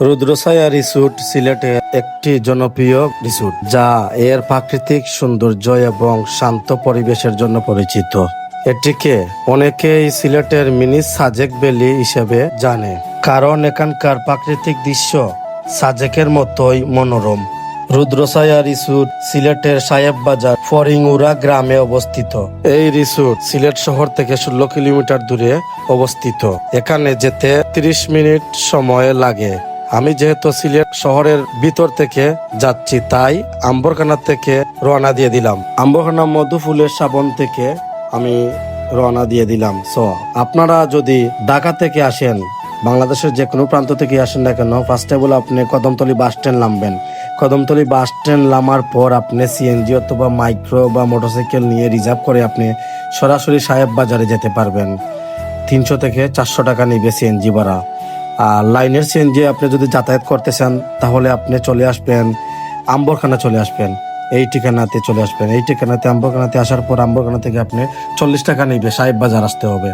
রুদ্রসায়া resort সিলেটের একটি জনপ্রিয় রিসোর্ট, যা এর প্রাকৃতিক সৌন্দর্য এবং শান্ত পরিবেশের জন্য পরিচিত। এটিকে অনেকেই সিলেটের মিনি সাজেক ভ্যালি হিসেবে জানে, কারণ এখানকার প্রাকৃতিক দৃশ্য সাজেকের মতোই মনোরম। রুদ্রসায়া রিসোর্ট সিলেটের সাহেব বাজার ফরিংউরা গ্রামে অবস্থিত। এই রিসোর্ট সিলেট শহর থেকে ষোলো কিলোমিটার দূরে অবস্থিত। এখানে যেতে 30 মিনিট সময় লাগে। আমি যেহেতু সিলেট শহরের ভিতর থেকে যাচ্ছি, তাই আম্বরখানা থেকে রওনা দিয়ে দিলাম। আম্বরখানা মধুফুলের সাবন থেকে আমি রওনা দিয়ে দিলাম। সো আপনারা যদি ঢাকা থেকে আসেন, বাংলাদেশের যে কোনো প্রান্ত থেকে আসেন না কেন ফার্স্ট অল আপনি কদমতলি বাস স্ট্যান্ড নামবেন। কদমতলি বাস স্ট্যান্ড নামার পর আপনি সিএনজি অথবা মাইক্রো বা মোটরসাইকেল নিয়ে রিজার্ভ করে আপনি সরাসরি সাহেব বাজারে যেতে পারবেন। তিনশো থেকে চারশো টাকা নিবে সিএনজি ভাড়া। আর লাইনের সিএনজি আপনি যদি যাতায়াত করতে চান, তাহলে আপনি চলে আসবেন, আম্বরখানা চলে আসবেন। এই ঠিকানাতে চলে আসবেন। এই ঠিকানাতে আম্বরখানাতে আসার পর আম্বরখানা থেকে আপনি চল্লিশ টাকা নিবে, সাহেব বাজার আসতে হবে।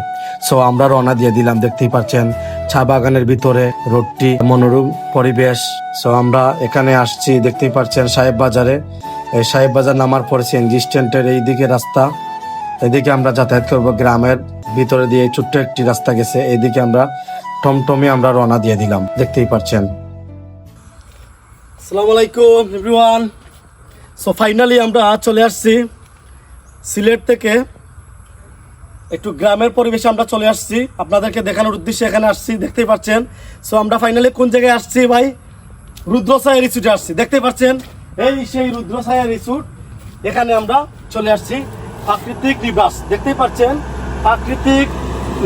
সো আমরা রওনা দিয়ে দিলাম, দেখতেই পাচ্ছেন, চা বাগানের ভিতরে রোডটি মনোরম পরিবেশ। সো আমরা এখানে আসছি, দেখতেই পাচ্ছেন, সাহেব বাজারে। এই সাহেব বাজার নামার পরে সিএনজি স্ট্যান্ডের এই দিকে রাস্তা। এদিকে আমরা যাতায়াত করব গ্রামের ভিতরে দিয়ে ছোট্ট একটি রাস্তা গেছে। এদিকে আমরা টমটমে আমরা রওনা দিয়ে দিলাম। দেখতেই পাচ্ছেন আসসালামু আলাইকুম এভরিওয়ান সো ফাইনালি আমরা চলে আসছি সিলেট থেকে। একটু গ্রামের পরিবেশে আমরা চলে আসছি। আপনাদেরকে দেখানোর উদ্দেশ্যে এখানে আসছি, দেখতেই পাচ্ছেন সো আমরা ফাইনালি কোন জায়গায় আসছি ভাই? রুদ্রসায়া রিসুটে আসছি দেখতে পাচ্ছেন এই সেই রুদ্রসায়া রিসুট এখানে আমরা চলে আসছি। প্রাকৃতিক নিবাস, দেখতেই পাচ্ছেন প্রাকৃতিক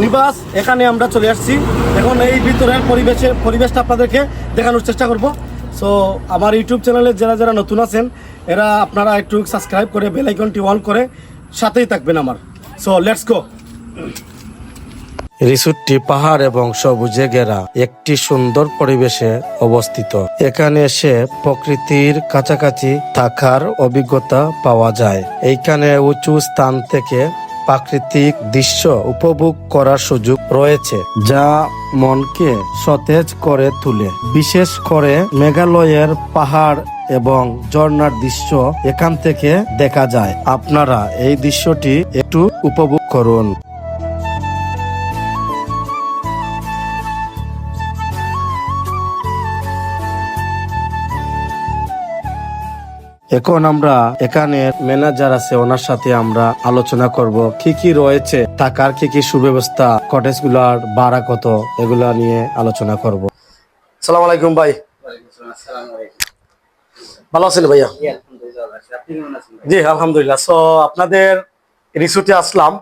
নিবাস, এখানে আমরা চলে আসছি। এখন এই ভিতরের পরিবেশের পরিবেশটা আপনাদেরকে দেখানোর চেষ্টা করব। সো আমার ইউটিউব চ্যানেলে যারা যারা নতুন আছেন, এরা আপনারা একটু সাবস্ক্রাইব করে বেল আইকনটি অন করে সাথেই থাকবেন আমার। সো লেটস গো রিসুটটি পাহাড় এবং সবুজে ঘেরা একটি সুন্দর পরিবেশে অবস্থিত। এখানে এসে প্রকৃতির কাছাকাছি থাকার অভিজ্ঞতা পাওয়া যায়। এইখানে উঁচু স্থান থেকে প্রাকৃতিক দৃশ্য উপভোগ করার সুযোগ রয়েছে, যা মনকে সতেজ করে তুলে। বিশেষ করে মেঘালয়ের পাহাড় এবং ঝর্ণার দৃশ্য এখান থেকে দেখা যায়। আপনারা এই দৃশ্যটি একটু উপভোগ করুন। এখন আমরা এখানে ম্যানেজার আছে, ওনার সাথে আমরা আলোচনা করব। কি কি রয়েছে থাকার কি কি সুব্যবস্থা কটেজগুলার ভাড়া কত, এগুলা নিয়ে আলোচনা করব। সালাম আলাইকুম ভাই। ভালো আছেন ভাইয়া? জি, আলহামদুলিল্লাহ। সো আপনাদের রিসোর্টে আসলাম।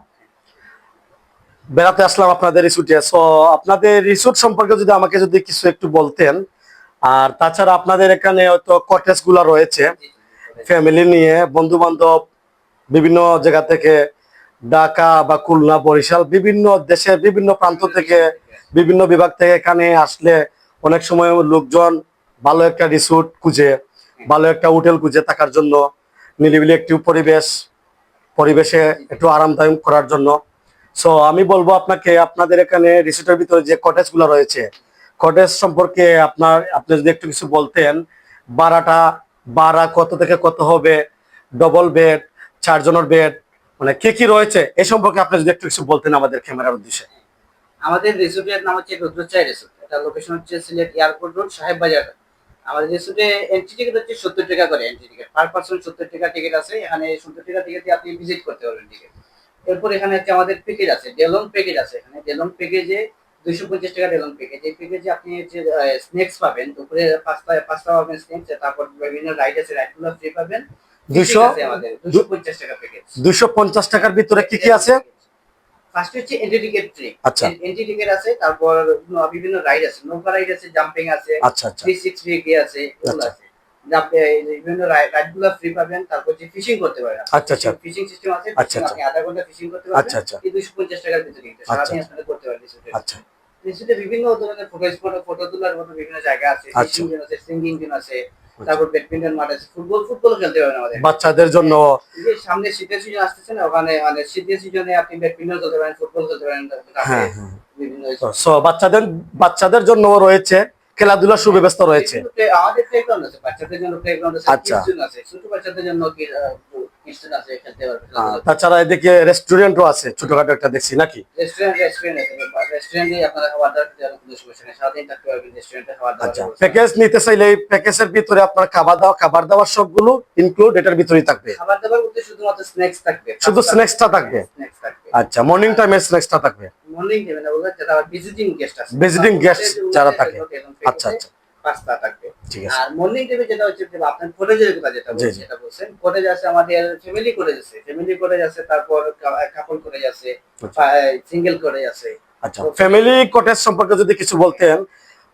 বেড়াতে আসলাম আপনাদের রিসোর্টে। সো আপনাদের রিসোর্ট সম্পর্কে যদি আমাকে যদি কিছু একটু বলতেন, আর তাছাড়া আপনাদের এখানে হয়তো কটেজগুলা রয়েছে। ফ্যামিলি নিয়ে বন্ধু বান্ধব বিভিন্ন জায়গা থেকে ঢাকা বা খুলনা, বরিশাল, বিভিন্ন দেশের বিভিন্ন প্রান্ত থেকে, বিভিন্ন বিভাগ থেকে এখানে আসলে অনেক সময় লোকজন ভালো একটা রিসোর্ট খুঁজে, ভালো একটা হোটেল খুঁজে থাকার জন্য, নিরিবিলি একটি পরিবেশ, পরিবেশে একটু আরামদায়ক করার জন্য। সো আমি বলব আপনাকে, আপনাদের এখানে রিসোর্টের ভিতরে যে কটেজগুলো রয়েছে কটেজ সম্পর্কে আপনার, আপনি যদি একটু কিছু বলতেন, ভাড়াটা ভাড়া কত থেকে কত হবে ডবল বেড চারজনের বেড মানে কি কি রয়েছে? এ সম্পর্কে আপনি যদি একটু কিছু বলতেন আমাদের ক্যামেরার উদ্দেশ্যে। আমাদের রিসোর্টের নাম হচ্ছে রুদ্রচাই রিসোর্ট এটা লোকেশন হচ্ছে সিলেট এয়ারপোর্ট রোড, সাহেব বাজার আমাদের রিসোর্টে এন্ট্রি টিকিট হচ্ছে সত্তর টাকা করে এন্ট্রি টিকিট পার পার্সন সত্তর টাকা টিকিট আছে। এখানে সত্তর টাকা টিকিট আপনি ভিজিট করতে পারবেন টিকিট এরপর এখানে হচ্ছে আমাদের প্যাকেজ আছে। ডেলং প্যাকেজ আছে। এখানে ডেলং প্যাকেজে দুইশো পঞ্চাশ টাকা ডেলং প্যাকেজ এই প্যাকেজে আপনি হচ্ছে স্ন্যাক্স পাবেন দুপুরে পাঁচটা পাঁচটা পাবেন স্ন্যাক্স তারপর বিভিন্ন রাইড আছে রাইডগুলো ফ্রি পাবেন দুশো পঞ্চাশ টাকা প্যাকেজ দুইশো পঞ্চাশ টাকার ভিতরে কি কি আছে ফার্স্ট হচ্ছে এন্ট্রি টিকেট ফ্রি আচ্ছা। এন্ট্রি টিকেট আছে তারপর বিভিন্ন রাইড আছে নৌকা রাইড আছে জাম্পিং আছে আচ্ছা আচ্ছা থ্রি সিক্স ফ্রি আছে এগুলো আচ্ছা। আছে আপনি বিভিন্ন রাইডগুলো ফ্রি পাবেন তারপর যে ফিশিং করতে পারেন আচ্ছা, আচ্ছা। ফিশিং সিস্টেম আছে আচ্ছা, আচ্ছা। আপনি আধা ঘণ্টা ফিশিং করতে পারবেন আচ্ছা, আচ্ছা। এই দুশো পঞ্চাশ টাকার ভিতরে সারাদিন আচ্ছা। আপনারা করতে পারবেন আচ্ছা বিভিন্ন ধরনের ফটো ফটো তোলার মতো বিভিন্ন জায়গা আছে। আচ্ছা। আছে সিঙ্গিং আছে তারপর ব্যাডমিন্টন মাঠ আছে ফুটবল ফুটবল খেলতে পারবেন আমাদের। বাচ্চাদের জন্য। যে সামনে শীতের সিজন আসতেছে না ওখানে মানে শীতের সিজনে আপনি ব্যাডমিন্টন খেলতে পারেন ফুটবল খেলতে পারেন হ্যাঁ হ্যাঁ। বিভিন্ন বাচ্চাদের বাচ্চাদের জন্য রয়েছে খেলাধুলার সুব্যবস্থা রয়েছে। আমাদের প্লেগ্রাউন্ড আছে বাচ্চাদের জন্য প্লেগ্রাউন্ড আছে আচ্ছা। আছে ছোট বাচ্চাদের জন্য তাছাড়া এদিকে রেস্টুরেন্টও আছে ছোটখাটো একটা দেখছি নাকি? আচ্ছা প্যাকেজ নিতে চাইলে প্যাকেজের ভিতরে আপনার খাবার দাওয়া খাবার দাবার সবগুলো ইনক্লুড এটার ভিতরেই থাকবে? খাবার দাবার বলতে শুধুমাত্র স্ন্যাক্স থাকবে। শুধু স্ন্যাক্সটা থাকবে আচ্ছা মর্নিং টাইমে স্ন্যাক্সটা থাকবে? মর্নিং দেবে না বলতে যারা ভিজিটিং গেস্ট আছে Visiting guest যারা থাকে। আচ্ছা, আচ্ছা। পাঁচটা থাকবে। আর মর্নিং দেবে যেটা হচ্ছে আপনার কলেজের কথা যেটা বলছেন। সেটা বলছেন কলেজ আছে আমাদের ফ্যামিলি কলেজ আছে। ফ্যামিলি কলেজ আছে তারপর কাপল কলেজ আছে সিঙ্গেল কলেজ আছে। আচ্ছা ফ্যামিলি কটেজ সম্পর্কে যদি কিছু বলতেন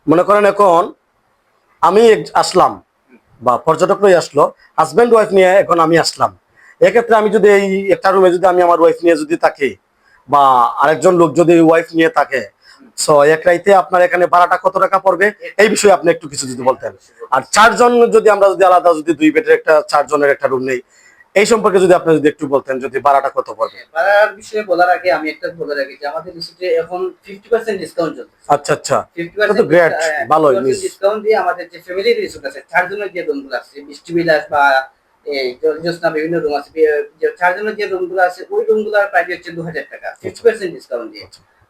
মনে করেন এখন আমি আসলাম বা পর্যটকরাই আসলো হাজব্যান্ড ওয়াইফ নিয়ে এখন আমি আসলাম। এক্ষেত্রে আমি যদি এই একটা রুমে যদি আমি আমার ওয়াইফ নিয়ে যদি থাকি বা আরেকজন লোক যদি ওয়াইফ নিয়ে থাকে সো এক রাইতে আপনার এখানে ভাড়াটা কত টাকা পড়বে? এই বিষয়ে আপনি একটু কিছু যদি বলতেন। আর চারজন যদি আমরা যদি আলাদা যদি দুই বেডের একটা চারজনের একটা রুম নেই এই সম্পর্কে যদি আপনি যদি একটু বলতেন যদি ভাড়াটা কত পড়বে? ভাড়ার বিষয়ে বলার আগে আমি একটা বলে রাখি যে আমাদের রিসিটে এখন ফিফটি পার্সেন্ট ডিসকাউন্ট চলছে। আচ্ছা আচ্ছা। ফিফটি এটা তো great, ভালোই news। ডিসকাউন্ট দিয়ে আমাদের যে ফ্যামিলি রিসোর্ট আছে চারজনের যে রুমগুলো আছে বৃষ্টি বিলাস বা এই জ্যোৎস্না বিভিন্ন রুম আছে যে চারজনের যে রুমগুলো আছে ওই রুমগুলোর প্রাইস হচ্ছে দু হাজার টাকা। ফিফটি পার্সেন্ট ডিসকাউন্ট দিয়ে।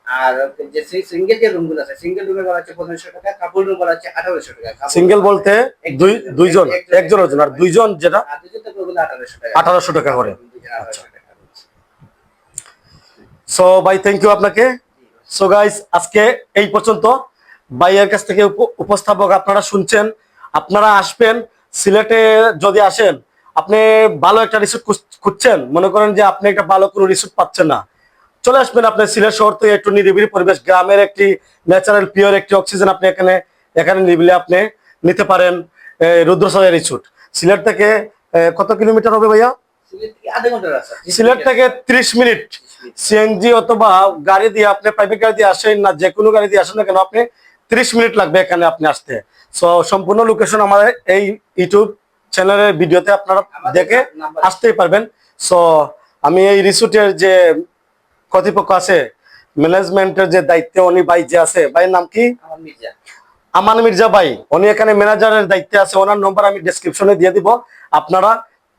আর যে সিঙ্গেল যে রুমগুলো আছে সিঙ্গেল রুমে বলা হচ্ছে পনেরোশো টাকা কাপড় রুম বলা হচ্ছে আঠারোশো টাকা। সিঙ্গেল বলতে দুই দুইজন একজন- আর দুইজন যেটা আঠারোশো টাকা। করে। সো ভাই থ্যাংক ইউ আপনাকে। সো গাইস আজকে এই পর্যন্ত। ভাইয়ের কাছ থেকে উপ- উপস্থাপক আপনারা শুনছেন আপনারা আসবেন সিলেটে যদি আসেন আপনি ভালো একটা রিসোর্ট খুঁজছেন মনে করেন যে আপনি একটা ভালো কোনো রিসোর্ট পাচ্ছেন না। চলে আসবেন আপনার সিলেট শহর থেকে একটু নিরিবিলি পরিবেশ গ্রামের একটি ন্যাচারাল পিওর একটি অক্সিজেন আপনি এখানে এখানে নিবিলে আপনি নিতে পারেন রুদ্রসাগর রিসোর্ট। সিলেট থেকে কত কিলোমিটার হবে ভাইয়া? সিলেট থেকে আধা ঘণ্টার রাস্তা সিলেট থেকে ত্রিশ মিনিট। সিএনজি অথবা গাড়ি দিয়ে আপনি প্রাইভেট গাড়ি দিয়ে আসেন না যে কোনো গাড়ি দিয়ে আসেন না কেন আপনি ত্রিশ মিনিট লাগবে এখানে আপনি আসতে। সো সম্পূর্ণ লোকেশন আমাদের এই ইউটিউব চ্যানেলের ভিডিওতে আপনারা দেখে আসতেই পারবেন। সো আমি এই রিসোর্টের যে কর্তৃপক্ষ আছে ম্যানেজমেন্টের যে দায়িত্বে উনি ভাই যে আছে ভাইয়ের নাম কি? আমান মির্জা ভাই উনি এখানে ম্যানেজারের দায়িত্বে আছে ওনার নম্বর আমি ডেসক্রিপশনে দিয়ে দিব আপনারা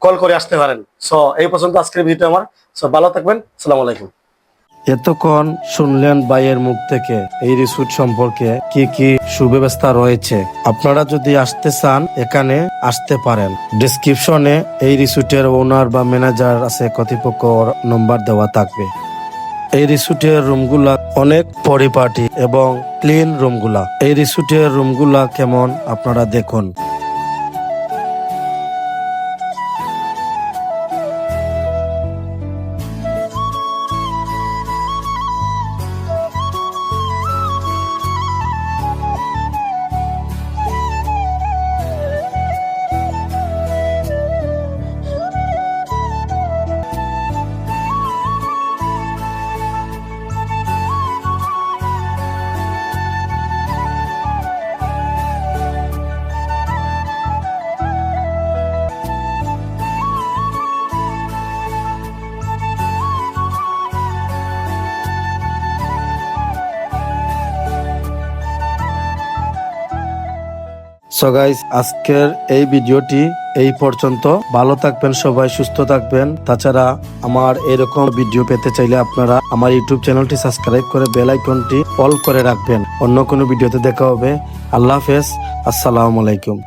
কল করে আসতে পারেন। সো এই পর্যন্ত আজকের ভিডিও আমার। সো ভালো থাকবেন আসসালামু আলাইকুম। এতক্ষণ শুনলেন বাইয়ের মুখ থেকে এই রিসুট সম্পর্কে কি কি সুব্যবস্থা রয়েছে। আপনারা যদি আসতে চান এখানে আসতে পারেন। ডিসক্রিপশনে এই রিসুটের ওনার বা ম্যানেজার আছে কর্তৃপক্ষ নম্বর দেওয়া থাকবে। এই রিসুটের রুমগুলা অনেক পরিপাটি এবং ক্লিন রুমগুলা। এই রিসুটের রুমগুলা কেমন আপনারা দেখুন। সো গাইস আজকের এই ভিডিওটি এই পর্যন্ত। ভালো থাকবেন সবাই, সুস্থ থাকবেন। তাছাড়া আমার এরকম ভিডিও পেতে চাইলে আপনারা আমার ইউটিউব চ্যানেলটি সাবস্ক্রাইব করে বেল আইকনটি অল করে রাখবেন। অন্য কোনো ভিডিওতে দেখা হবে। আল্লাহ হাফেজ। আসসালামু আলাইকুম।